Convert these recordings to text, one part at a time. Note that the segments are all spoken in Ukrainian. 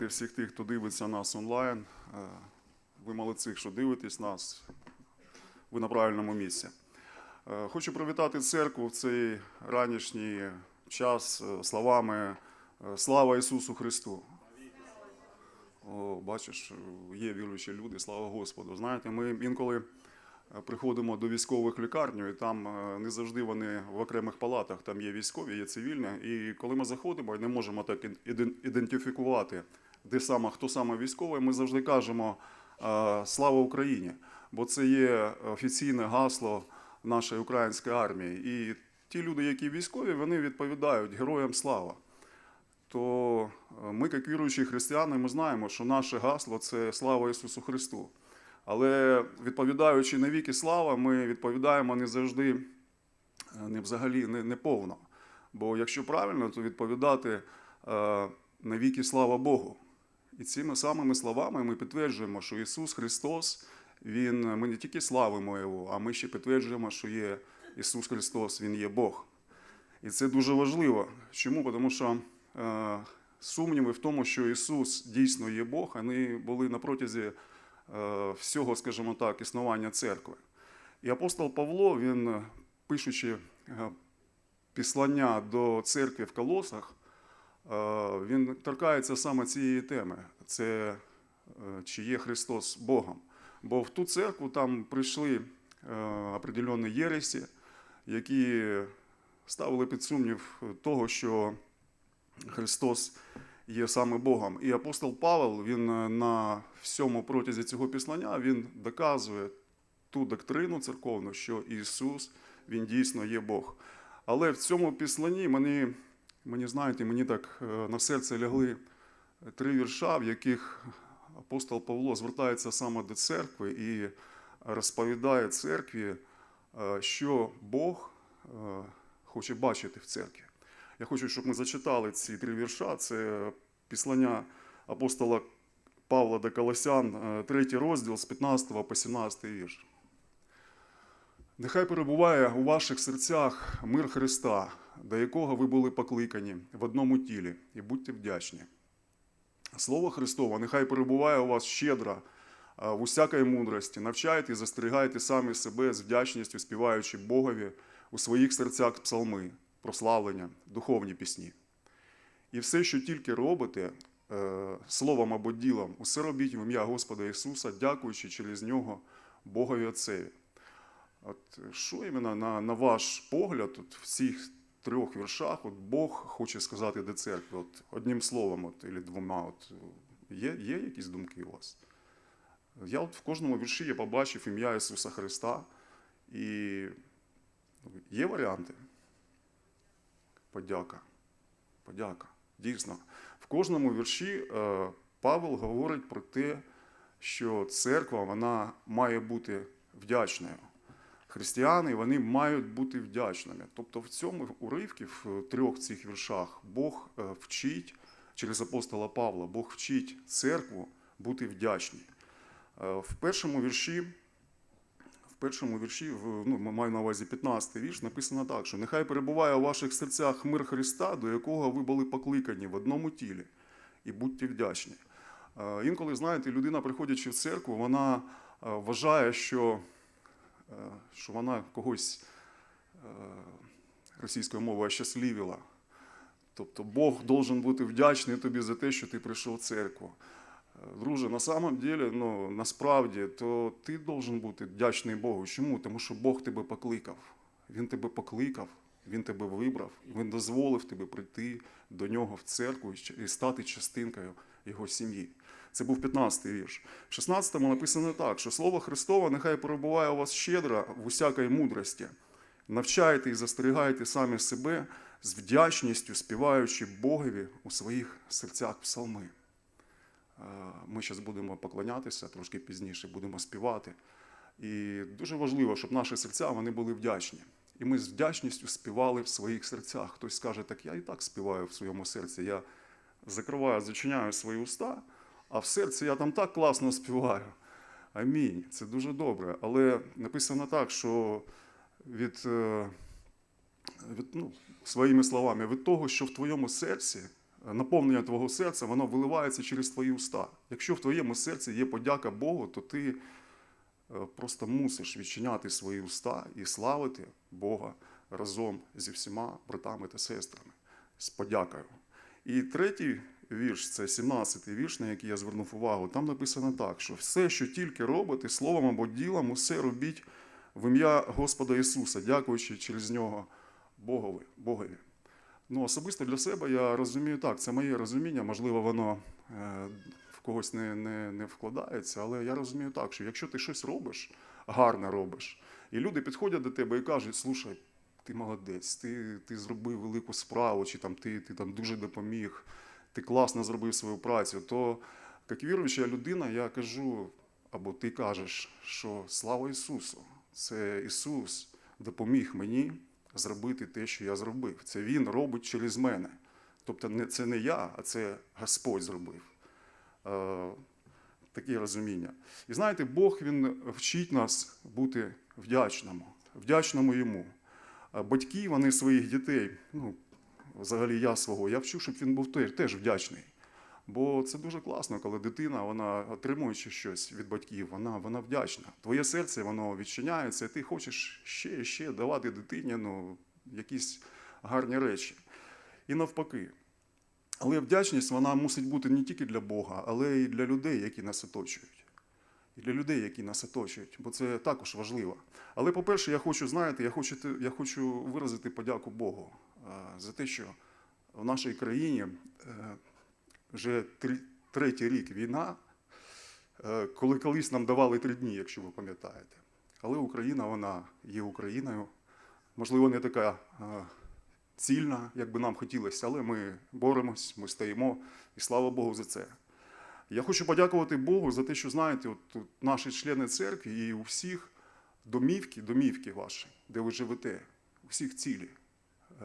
Всіх тих, хто дивиться нас онлайн. Е, Ви молодці, що дивитесь нас. Ви на правильному місці. Е, Хочу привітати церкву в цей ранішній час е, словами Слава Ісусу Христу. О, бачиш, є віруючі люди, слава Господу. Знаєте, ми інколи приходимо до військових лікарень, і там не завжди вони в окремих палатах, там є військові, є цивільні. І коли ми заходимо і не можемо так ідентифікувати, де саме, хто саме військовий, ми завжди кажемо е, Слава Україні! Бо це є офіційне гасло нашої української армії. І ті люди, які військові, вони відповідають Героям слава то е, ми, як віруючі християни, ми знаємо, що наше гасло це слава Ісусу Христу. Але відповідаючи на віки слава, ми відповідаємо не завжди, е, не взагалі не, не повно. Бо якщо правильно, то відповідати на віки слава Богу. І цими самими словами ми підтверджуємо, що Ісус Христос, Він, ми не тільки славимо Його, а ми ще підтверджуємо, що є Ісус Христос, Він є Бог. І це дуже важливо. Чому? Тому що е, сумніви в тому, що Ісус дійсно є Бог, вони були на протязі е, всього, скажімо так, існування церкви. І апостол Павло, він, пишучи е, післання до церкви в Колосах, він торкається саме цієї теми. Це е, чи є Христос Богом. Бо в ту церкву там прийшли е, определенні єресі, які ставили під сумнів того, що Христос є саме Богом. І апостол Павел він е, на всьому протязі цього післання він доказує ту доктрину церковну, що Ісус Він дійсно є Бог. Але в цьому післанні мені, мені знаєте, мені так е, на серце лягли три вірша, в яких апостол Павло звертається саме до церкви і розповідає церкві, е, що Бог е, хоче бачити в церкві. Я хочу, щоб ми зачитали ці три вірша. Це післання апостола Павла до Колосян, е, третій розділ з 15 по 17 вірш. Нехай перебуває у ваших серцях мир Христа, до якого ви були покликані в одному тілі, і будьте вдячні. Слово Христове, нехай перебуває у вас щедро, в усякої мудрості. Навчайте і застерігайте самі себе з вдячністю, співаючи Богові у своїх серцях псалми, прославлення, духовні пісні. І все, що тільки робите, е, словом або ділом, усе робіть в ім'я Господа Ісуса, дякуючи через нього Богові Отцеві. От що іменно на, на ваш погляд, от в цих трьох віршах, от Бог хоче сказати до церкви, от одним словом, от, або двома, от, є, є якісь думки у вас? Я от в кожному вірші я побачив ім'я Ісуса Христа, і ну, є варіанти. Подяка. Подяка. Дійсно. В кожному вірші е, Павел говорить про те, що церква вона має бути вдячною. Християни вони мають бути вдячними. Тобто в цьому уривці, в трьох цих віршах, Бог е, вчить через апостола Павла, Бог вчить церкву бути вдячній. Е, В першому вірші, в першому вірші, ну, маю на увазі 15 й вірш, написано так, що нехай перебуває у ваших серцях мир Христа, до якого ви були покликані в одному тілі, і будьте вдячні. Е, Інколи, знаєте, людина, приходячи в церкву, вона вважає, що що вона когось е, російською мовою щасливіла. Тобто Бог должен бути вдячний тобі за те, що ти прийшов в церкву. Е, Друже, на самом деле, ну, насправді, то ти должен бути вдячний Богу. Чому? Тому що Бог тебе покликав. Він тебе покликав, Він тебе вибрав, Він дозволив тебе прийти до нього в церкву і стати частинкою його сім'ї. Це був 15-й вірш. В 16-му написано так, що слово Христове нехай перебуває у вас щедро в усякій мудрості. Навчайте і застерігайте самі себе з вдячністю, співаючи Богові у своїх серцях псалми. Е, Ми зараз будемо поклонятися трошки пізніше, будемо співати. І дуже важливо, щоб наші серця вони були вдячні. І ми з вдячністю співали в своїх серцях. Хтось скаже, так я і так співаю в своєму серці. Я закриваю, зачиняю свої уста, а в серці я там так класно співаю. Амінь. Це дуже добре. Але написано так, що від, е, від ну, своїми словами, від того, що в твоєму серці наповнення твого серця, воно виливається через твої уста. Якщо в твоєму серці є подяка Богу, то ти просто мусиш відчиняти свої уста і славити Бога разом зі всіма братами та сестрами з подякою. І третій вірш, це 17-й вірш, на який я звернув увагу. Там написано так, що все, що тільки робите, словом або ділом, усе робіть в ім'я Господа Ісуса, дякуючи через нього Богові. Богові. Ну, особисто для себе я розумію так, це моє розуміння, можливо, воно е, когось не, не, не вкладається, але я розумію так, що якщо ти щось робиш, гарно робиш, і люди підходять до тебе і кажуть, слушай, ти молодець, ти, ти зробив велику справу, чи там ти, ти там дуже допоміг, ти класно зробив свою працю, то як віруюча людина, я кажу, або ти кажеш, що слава Ісусу, це Ісус допоміг мені зробити те, що я зробив. Це Він робить через мене. Тобто не, це не я, а це Господь зробив. Е, таке розуміння. І знаєте, Бог Він вчить нас бути вдячному, вдячному йому. Батьки вони своїх дітей, ну, взагалі я свого, я вчу, щоб він був теж вдячний. Бо це дуже класно, коли дитина, вона отримуючи щось від батьків, вона, вона вдячна. Твоє серце воно відчиняється, і ти хочеш ще і ще давати дитині ну, якісь гарні речі. І навпаки. Але вдячність вона мусить бути не тільки для Бога, але й для людей, які нас оточують. І для людей, які нас оточують, бо це також важливо. Але, по-перше, я хочу, знаєте, я хочу, я хочу виразити подяку Богу за те, що в нашій країні е, вже третій рік війна, е, коли колись нам давали три дні, якщо ви пам'ятаєте. Але Україна, вона є Україною. Можливо, не така е, цільна, як би нам хотілося, але ми боремось, ми стоїмо, і слава Богу за це. Я хочу подякувати Богу за те, що знаєте, от наші члени церкви і у всіх домівки, домівки ваші, де ви живете, у всіх цілі. Е,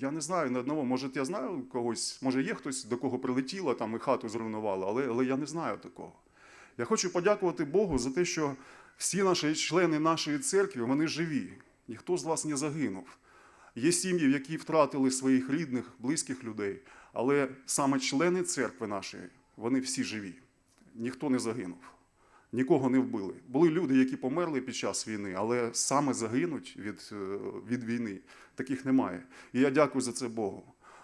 Я не знаю на одного, може, я знаю когось, може, є хтось, до кого прилетіло там і хату зруйнувало, але, але я не знаю такого. Я хочу подякувати Богу за те, що всі наші члени нашої церкви, вони живі. Ніхто з вас не загинув. Є сім'ї, які втратили своїх рідних, близьких людей, але саме члени церкви нашої, вони всі живі. Ніхто не загинув, нікого не вбили. Були люди, які померли під час війни, але саме загинуть від, е, від війни. Таких немає. І я дякую за це Богу.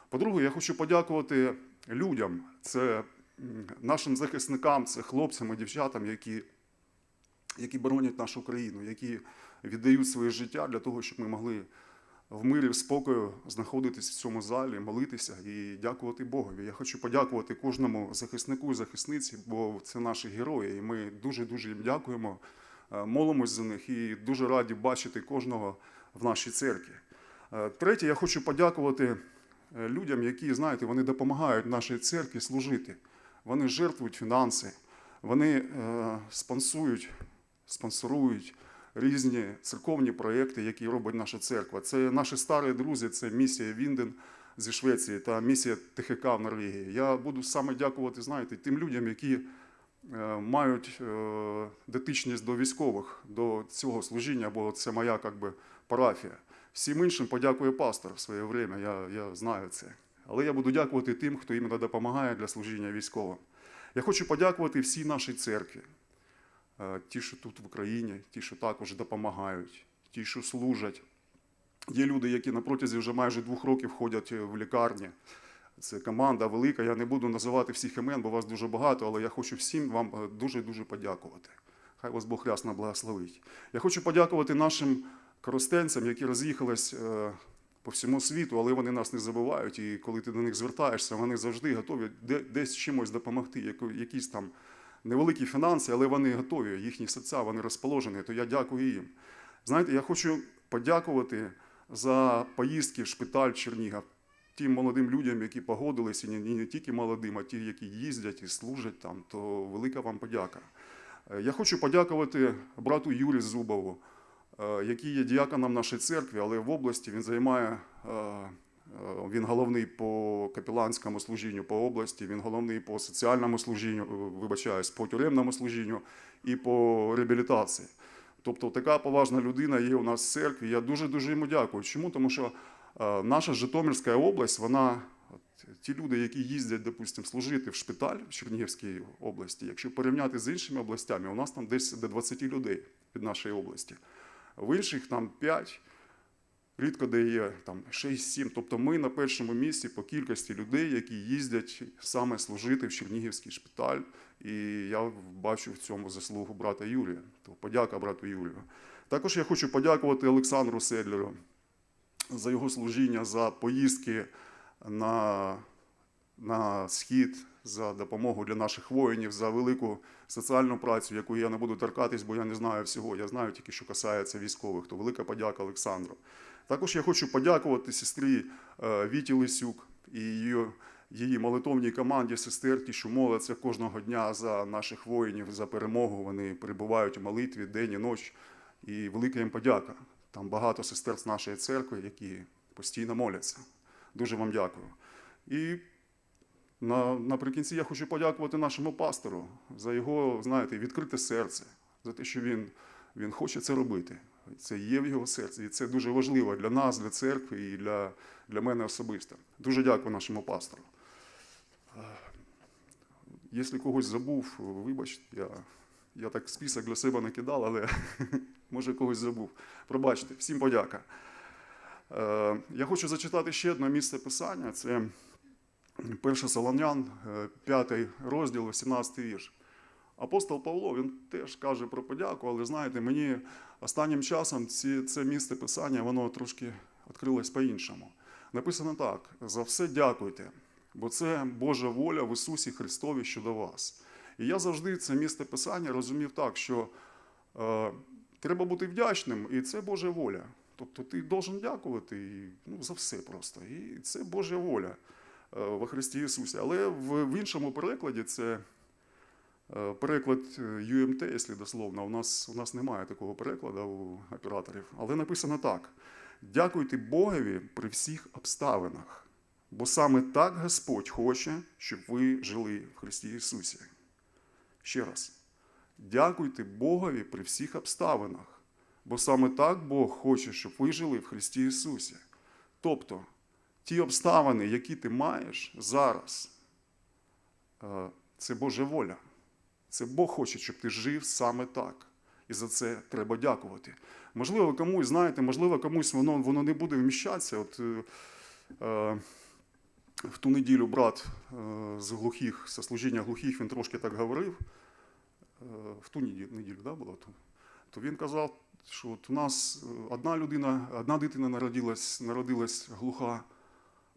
По-друге, я хочу подякувати людям, це нашим захисникам, це хлопцям і дівчатам, які, які боронять нашу країну, які віддають своє життя для того, щоб ми могли в мирі, в спокою знаходитись в цьому залі, молитися і дякувати Богові. Я хочу подякувати кожному захиснику і захисниці, бо це наші герої, і ми дуже-дуже їм дякуємо, е, молимось за них і дуже раді бачити кожного в нашій церкві. Е, Третє, я хочу подякувати е, людям, які, знаєте, вони допомагають нашій церкві служити. Вони жертвують фінанси, вони спонсують, спонсорують різні церковні проекти, які робить наша церква. Це наші старі друзі, це місія Вінден зі Швеції та місія ТХК в Норвегії. Я буду саме дякувати, знаєте, тим людям, які е, мають е, дотичність до військових, до цього служіння, бо це моя как би, парафія. Всім іншим подякує пастор в своє время, я, я знаю це. Але я буду дякувати тим, хто іменно допомагає для служіння військовим. Я хочу подякувати всій нашій церкві, ті, що тут в Україні, ті, що також допомагають, ті, що служать. Є люди, які на протязі вже майже двох років ходять в лікарні. Це команда велика. Я не буду називати всіх імен, бо вас дуже багато, але я хочу всім вам е, дуже-дуже подякувати. Хай вас Бог рясно благословить. Я хочу подякувати нашим коростенцям, які роз'їхались е, по всьому світу, але вони нас не забувають. І коли ти до них звертаєшся, вони завжди готові десь чимось допомогти, якісь там невеликі фінанси, але вони готові, їхні серця, вони розположені, то я дякую їм. Знаєте, я хочу подякувати за поїздки в шпиталь Чернігів тим молодим людям, які погодилися, і не, тільки молодим, а ті, які їздять і служать там, то велика вам подяка. Е, Я хочу подякувати брату Юрі Зубову, е, який є діаконом нашої церкви, але в області він займає. Е, Він головний по капеланському служінню по області, він головний по соціальному служінню, е, вибачаюсь, по тюремному служінню і по реабілітації. Тобто така поважна людина є у нас в церкві. Я дуже дуже йому дякую. Чому? Тому що е, наша Житомирська область, вона, ті люди, які їздять, допустимо, служити в шпиталь в Чернігівській області, якщо порівняти з іншими областями, у нас там десь до 20 людей від нашої області. В інших там 5, рідко де є там 6-7. Тобто ми на першому місці по кількості людей, які їздять саме служити в Чернігівський шпиталь. І я бачу в цьому заслугу брата Юрія. То подяка брату Юрію. Також я хочу подякувати Олександру Седлеру за його служіння, за поїздки на, на схід, за допомогу для наших воїнів, за велику соціальну працю, яку я не буду торкатись, бо я не знаю всього. Я знаю тільки, що касається військових. То велика подяка Олександру. Також я хочу подякувати сестрі е, Віті Лисюк і її, її молитовній команді сестер, що моляться кожного дня за наших воїнів, за перемогу. Вони перебувають у молитві день і ніч. І велика їм подяка. Там багато сестер з нашої церкви, які постійно моляться. Дуже вам дякую. І наприкінці я хочу подякувати нашому пастору за його, знаєте, відкрите серце, за те, що він, він хоче це робити. Це є в його серці, і це дуже важливо для нас, для церкви і для, для мене особисто. Дуже дякую нашому пастору. Е, Якщо когось забув, вибачте, я, я так список для себе накидав, але може когось забув. Пробачте, всім подяка. Е, Я хочу зачитати ще одне місце писання. Це 1 Солонян, 5 розділ, 18 вірш. Апостол Павло він теж каже про подяку, але знаєте, мені останнім часом ці, це місце писання воно трошки відкрилось по-іншому. Написано так: за все дякуйте, бо це Божа воля в Ісусі Христові щодо вас. І я завжди це місце писання розумів так, що е, треба бути вдячним, і це Божа воля. Тобто ти должен дякувати і, ну, за все просто. І це Божа воля е, во Христі Ісусі. Але в, в іншому перекладі це е, переклад е, UMT, якщо дословно. У нас, у нас немає такого перекладу у операторів. Але написано так: дякуйте Богові при всіх обставинах, бо саме так Господь хоче, щоб ви жили в Христі Ісусі. Ще раз. Дякуйте Богові при всіх обставинах, бо саме так Бог хоче, щоб ви жили в Христі Ісусі. Тобто, ті обставини, які ти маєш зараз, е, це Божа воля. Це Бог хоче, щоб ти жив саме так. І за це треба дякувати. Можливо, комусь, знаєте, можливо, комусь воно, воно не буде вміщатися. От, е, е, в ту неділю брат е, з глухих, з служіння глухих, він трошки так говорив. Е, в ту неділю, да, було, то, то він казав, що от у нас е, одна людина, одна дитина народилась, народилась глуха,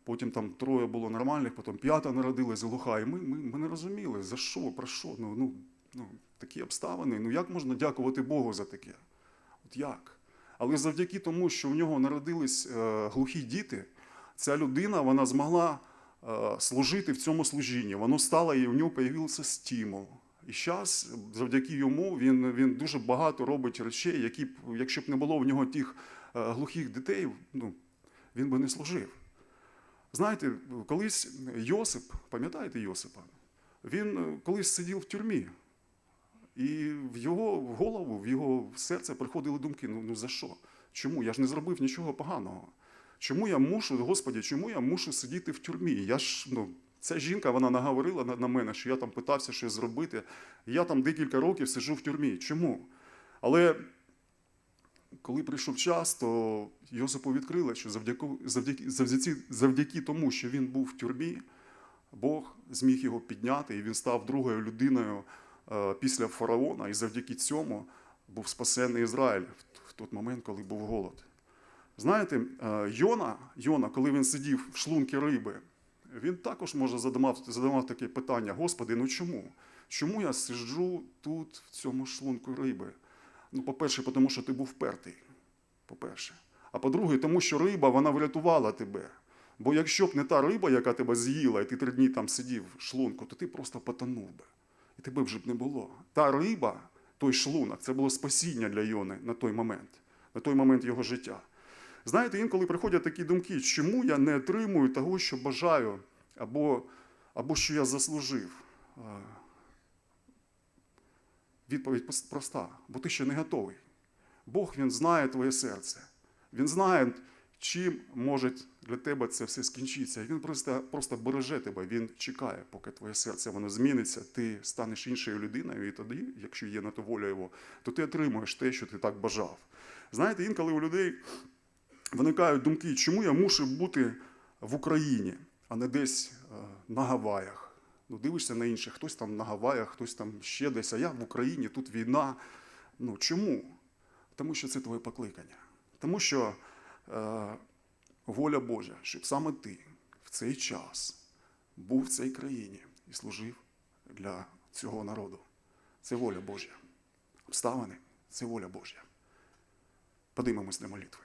потім там троє було нормальних, потім п'ята народилась глуха. І ми, ми, ми не розуміли, за що, про що. Ну, ну, ну, такі обставини. Ну як можна дякувати Богу за таке? От як? Але завдяки тому, що в нього народились е, глухі діти, ця людина вона змогла е, служити в цьому служінні. Воно стало і в нього появився стимул. І зараз, завдяки йому, він, він дуже багато робить речей, які, якщо б не було в нього тих е, глухих дітей, ну, він би не служив. Знаєте, колись Йосип, пам'ятаєте Йосипа? Він е, колись сидів в тюрмі. І в його голову, в його серце приходили думки: ну, ну за що? Чому? Я ж не зробив нічого поганого. Чому я мушу, Господі, чому я мушу сидіти в тюрмі? Я ж, ну, ця жінка вона наговорила на, мене, що я там питався щось зробити. Я там декілька років сиджу в тюрмі. Чому? Але коли прийшов час, то Йосипу відкрили, що завдяки, завдяки, завдяки, завдяки тому, що він був в тюрмі, Бог зміг його підняти, і він став другою людиною е, після фараона, і завдяки цьому був спасений Ізраїль в, той момент, коли був голод. Знаєте, е, Йона, Йона, коли він сидів в шлунки риби, він також може задавав, задавав таке питання: Господи, ну чому? Чому я сиджу тут, в цьому шлунку риби? Ну, по-перше, тому що ти був впертий. По-перше. А по-друге, тому що риба вона врятувала тебе. Бо якщо б не та риба, яка тебе з'їла, і ти три дні там сидів в шлунку, то ти просто потонув би. І тебе вже б не було. Та риба, той шлунок, це було спасіння для Йони на той момент, на той момент його життя. Знаєте, інколи приходять такі думки, чому я не отримую того, що бажаю, або, або що я заслужив. Відповідь проста, бо ти ще не готовий. Бог він знає твоє серце. Він знає чим може для тебе це все скінчитися. Він просто, просто береже тебе, він чекає, поки твоє серце воно зміниться, ти станеш іншою людиною, і тоді, якщо є на то воля його, то ти отримуєш те, що ти так бажав. Знаєте, інколи у людей виникають думки, чому я мушу бути в Україні, а не десь е, на Гаваях. Ну, дивишся на інших, хтось там на Гаваях, хтось там ще десь, а я в Україні, тут війна. Ну чому? Тому що це твоє покликання. Тому що е, воля Божа, щоб саме ти в цей час був в цій країні і служив для цього народу. Це воля Божа. Обставини це воля Божа. Подимемось до молитви.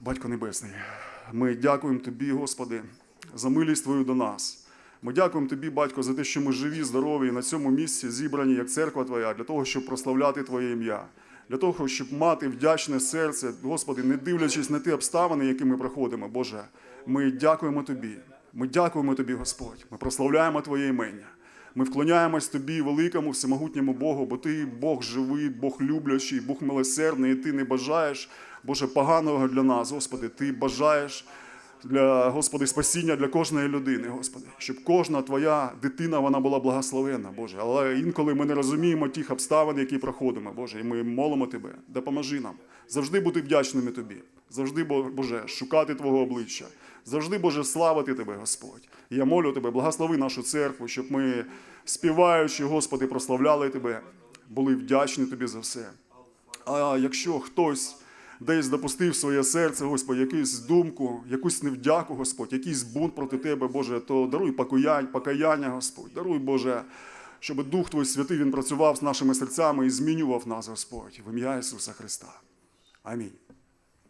Батько Небесний, ми дякуємо Тобі, Господи, за милість Твою до нас. Ми дякуємо Тобі, Батько, за те, що ми живі, здорові і на цьому місці зібрані як церква Твоя, для того, щоб прославляти Твоє ім'я, для того, щоб мати вдячне серце, Господи, не дивлячись на ті обставини, які ми проходимо, Боже, ми дякуємо Тобі. Ми дякуємо Тобі, Господь. Ми прославляємо Твоє імення. Ми вклоняємось Тобі, великому, всемогутньому Богу, бо Ти Бог живий, Бог люблячий, Бог милосердний, і Ти не бажаєш, Боже, поганого для нас, Господи. Ти бажаєш для Господи спасіння для кожної людини, Господи, щоб кожна Твоя дитина вона була благословенна, Боже. Але інколи ми не розуміємо тих обставин, які проходимо, Боже, і ми молимо Тебе, допоможи нам завжди бути вдячними Тобі, завжди, Боже, шукати Твого обличчя, завжди, Боже, славити Тебе, Господь. І я молю Тебе, благослови нашу церкву, щоб ми, співаючи, Господи, прославляли Тебе, були вдячні Тобі за все. А якщо хтось десь допустив своє серце, Господь, якусь думку, якусь невдяку, Господь, якийсь бунт проти Тебе, Боже, то даруй покаяння, покаяння, Господь, даруй, Боже, щоб Дух Твій Святий Він працював з нашими серцями і змінював нас, Господь, в ім'я Ісуса Христа. Амінь.